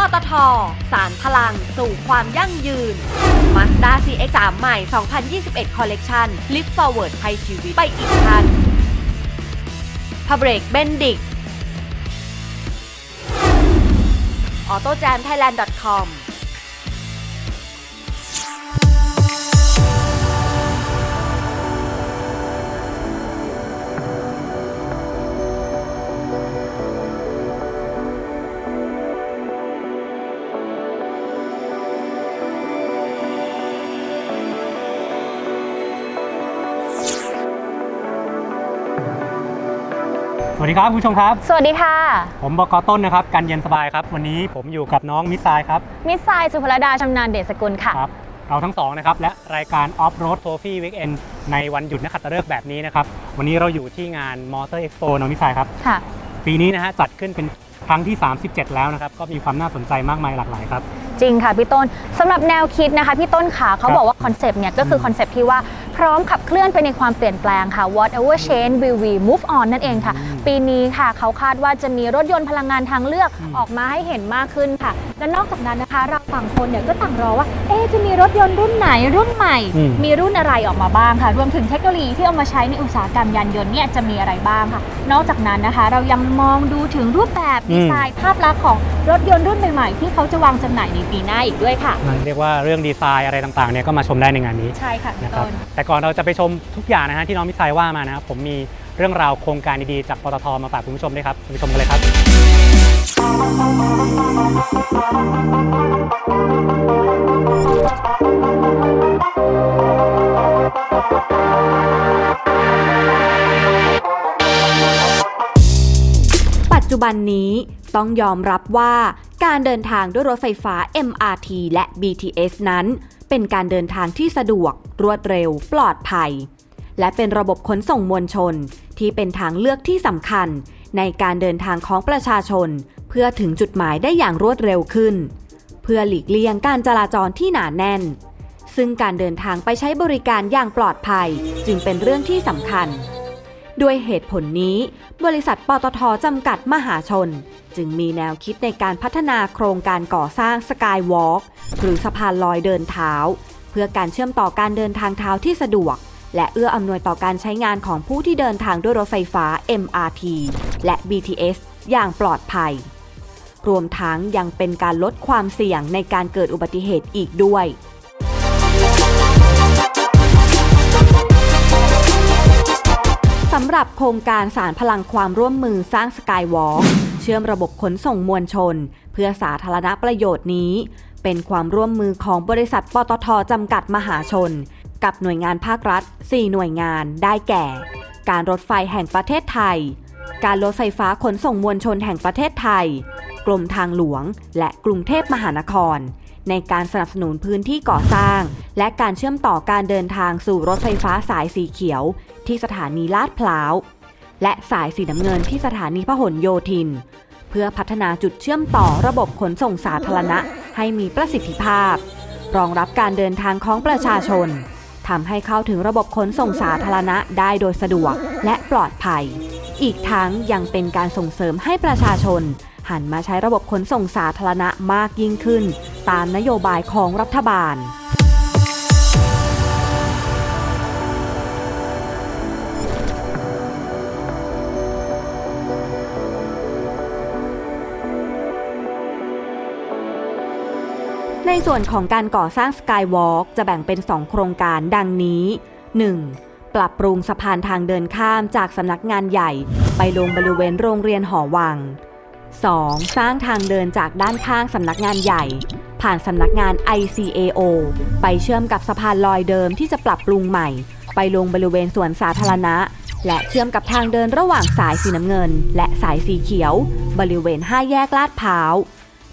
ปตท สารพลัง สู่ความยั่งยืน Mazda CX-3 ใหม่ 2021 Collection Lift Forward ไทยชีวิตไปอีกขั้นพเบรกเบนดิกออโต้แจมไทยแลนด์ .com วัสดีครับคุณผู้ชมครับ สวัสดีค่ะ ผมบกต้นนะครับกันเย็นสบายครับ วันนี้ผมอยู่กับน้องมิสไซล์ครับ มิสไซล์สุภรดาชำนาญเดชสกุลค่ะครับเราทั้งสองนะครับและรายการ Off Road Trophy Weekend ในวันหยุดนักขัตฤกษ์แบบนี้นะครับ วันนี้เราอยู่ที่งาน Motor Expo น้องมิสไซล์ครับค่ะ ปีนี้นะฮะจัดขึ้นเป็นครั้งที่ 37 แล้วนะครับ ก็มีความน่าสนใจมากมายหลากหลายครับจริงค่ะพี่ต้นสำหรับแนวคิดนะคะพี่ต้นขาเขาครับบอกว่าคอนเซปต์เนี่ยก็คือคอนเซปต์ที่ว่าพร้อมขับเคลื่อนไปในความเปลี่ยนแปลงค่ะ whatever change will we move on นั่นเองค่ะ ปีนี้ค่ะ เขาคาดว่าจะมีรถยนต์พลังงานทางเลือกออกมาให้เห็นมากขึ้นค่ะ และนอกจากนั้นนะคะ เราต่างคนเนี่ยก็ต่างรอว่า เอ๊ะจะมีรถยนต์รุ่นไหนรุ่นใหม่อืมมีรุ่นอะไรออกมาบ้างค่ะ รวมถึงเทคโนโลยีที่เอามาใช้ในอุตสาหกรรมยานยนต์เนี่ยจะมีอะไรบ้างค่ะ นอกจากนั้นนะคะ เรายังมองดูถึงรูปแบบดีไซน์ภาพลักษณ์ของรถยนต์รุ่นใหม่ๆที่เขาจะวางจำหน่ายในปีหน้าอีกด้วยค่ะ เรียกว่าเรื่องดีไซน์อะไรต่างๆเนี่ยก็มาชมได้ในงานนี้ใช่ค่ะพี่นะครับต้นแต่ก่อนเราจะไปชมทุกอย่างนะฮะที่น้องมิสไซล์ว่ามานะครับผมมีเรื่องราวโครงการดีๆจากปตทมาฝากคุณผู้ชมด้วยครับไปชมกันเลยครับ ปัจจุบันนี้ต้องยอมรับว่าการเดินทางด้วยรถไฟฟ้า MRT และ BTS นั้น เป็นการเดินทางที่สะดวก รวดเร็ว ปลอดภัย และเป็นระบบขนส่งมวลชนที่เป็นทางเลือกที่สำคัญ ในการเดินทางของประชาชน เพื่อถึงจุดหมายได้อย่างรวดเร็วขึ้น เพื่อหลีกเลี่ยงการจราจรที่หนาแน่น ซึ่งการเดินทางไปใช้บริการอย่างปลอดภัย จึงเป็นเรื่องที่สำคัญด้วยเหตุผลนี้ บริษัทปตทจำกัดมหาชน จึงมีแนวคิดในการพัฒนาโครงการก่อสร้างสกายวอล์กหรือสะพานลอยเดินเท้า เพื่อการเชื่อมต่อการเดินทางเท้าที่สะดวก และเอื้ออำนวยต่อการใช้งานของผู้ที่เดินทางด้วยรถไฟฟ้า MRT และ BTS อย่างปลอดภัย รวมทั้งยังเป็นการลดความเสี่ยงในการเกิดอุบัติเหตุอีกด้วยสำหรับโครงการสารพลังความร่วมมือสร้างสกายวอล์กเชื่อมระบบขนส่งมวลชน เพื่อสาธารณประโยชน์นี้ เป็นความร่วมมือของบริษัทปตทจำกัดมหาชน กับหน่วยงานภาครัฐ 4 หน่วยงานได้แก่ การรถไฟแห่งประเทศไทย การรถไฟฟ้าขนส่งมวลชนแห่งประเทศไทย กรมทางหลวง และกรุงเทพมหานคร ในการสนับสนุนพื้นที่ก่อสร้าง และการเชื่อมต่อการเดินทางสู่รถไฟฟ้าสายสีเขียว ที่สถานีลาดพร้าว และสายสีน้ำเงินที่สถานีพหลโยธิน เพื่อพัฒนาจุดเชื่อมต่อระบบขนส่งสาธารณะ ให้มีประสิทธิภาพ รองรับการเดินทางของประชาชนทำให้เข้าถึงระบบขนส่งสาธารณะได้โดยสะดวกและปลอดภัย อีกทั้งยังเป็นการส่งเสริมให้ประชาชน หันมาใช้ระบบขนส่งสาธารณะมากยิ่งขึ้น ตามนโยบายของรัฐบาล ในส่วนของการก่อสร้างสกายวอล์กจะแบ่งเป็น 2 โครงการดังนี้ 1. ปรับปรุงสะพานทางเดินข้ามจากสำนักงานใหญ่ ไปลงบริเวณโรงเรียนหอวัง 2. สร้างทางเดินจากด้านข้างสำนักงานใหญ่ ผ่านสำนักงาน ICAO ไปเชื่อมกับสะพานลอยเดิมที่จะปรับปรุงใหม่ ไปลงบริเวณสวนสาธารณะ และเชื่อมกับทางเดินระหว่างสายสีน้ำเงิน และสายสีเขียว บริเวณ5แยกลาดพร้าว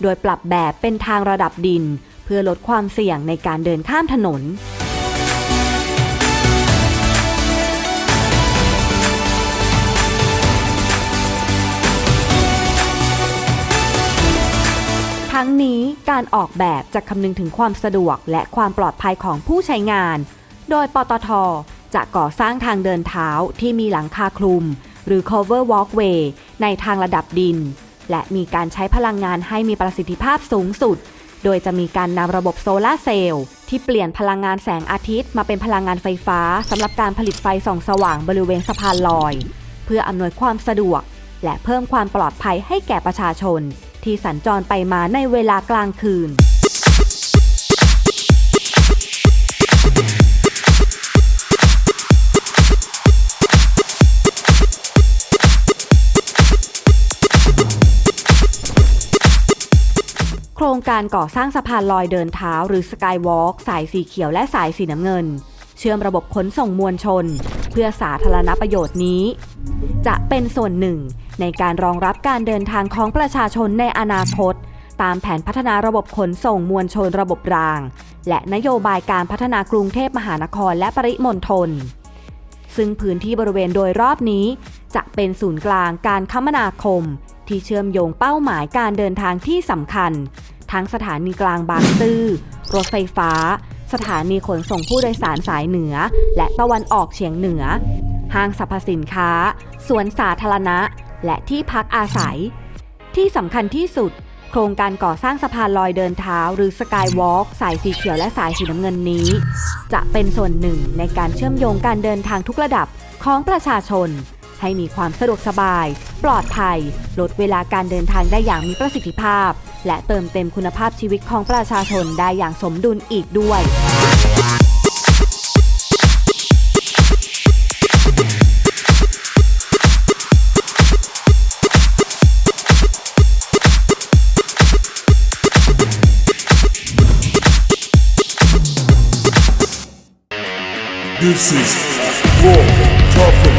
โดยปรับแบบเป็นทางระดับดิน เพื่อลดความเสี่ยงในการเดินข้ามถนนทั้งนี้การออกแบบจะคำนึงถึงความสะดวกและความปลอดภัยของผู้ใช้งาน โดยปตท จะก่อสร้างทางเดินเท้าที่มีหลังคาคลุม หรือ cover walkway ในทางระดับดิน และมีการใช้พลังงานให้มีประสิทธิภาพสูงสุด โดยจะมีการนำระบบโซลาร์เซลล์ที่เปลี่ยนพลังงานแสงอาทิตย์มาเป็นพลังงานไฟฟ้าสำหรับการผลิตไฟส่องสว่างบริเวณสะพานลอย เพื่ออำนวยความสะดวก และเพิ่มความปลอดภัยให้แก่ประชาชน ที่สัญจรไปมาในเวลากลางคืน โครงการก่อสร้างสะพานลอยเดินเท้าหรือสกายวอล์กสายสีเขียวและสายสีน้ำเงิน เชื่อมระบบขนส่งมวลชน เพื่อสาธารณประโยชน์นี้ จะเป็นส่วนหนึ่งในการรองรับการเดินทางของประชาชนในอนาคต ตามแผนพัฒนาระบบขนส่งมวลชนระบบราง และนโยบายการพัฒนากรุงเทพมหานครและปริมณฑลซึ่งพื้นที่บริเวณโดยรอบนี้ จะเป็นศูนย์กลางการคมนาคม ที่เชื่อมโยงเป้าหมายการเดินทางที่สำคัญ ทั้งสถานีกลางบางซื่อ รถไฟฟ้า สถานีขนส่งผู้โดยสารสายเหนือ และตะวันออกเฉียงเหนือ ห้างสรรพสินค้า สวนสาธารณะ และที่พักอาศัย ที่สำคัญที่สุด โครงการก่อสร้างสะพานลอยเดินเท้า หรือสกายวอล์กสายสีเขียวและสายสีน้ำเงินนี้ จะเป็นส่วนหนึ่งในการเชื่อมโยงการเดินทางทุกระดับของประชาชน ให้มีความสะดวกสบาย ปลอดภัย ลดเวลาการเดินทางได้อย่างมีประสิทธิภาพ และเติมเต็มคุณภาพชีวิตของประชาชนได้อย่างสมดุลอีกด้วย This is World Traffic.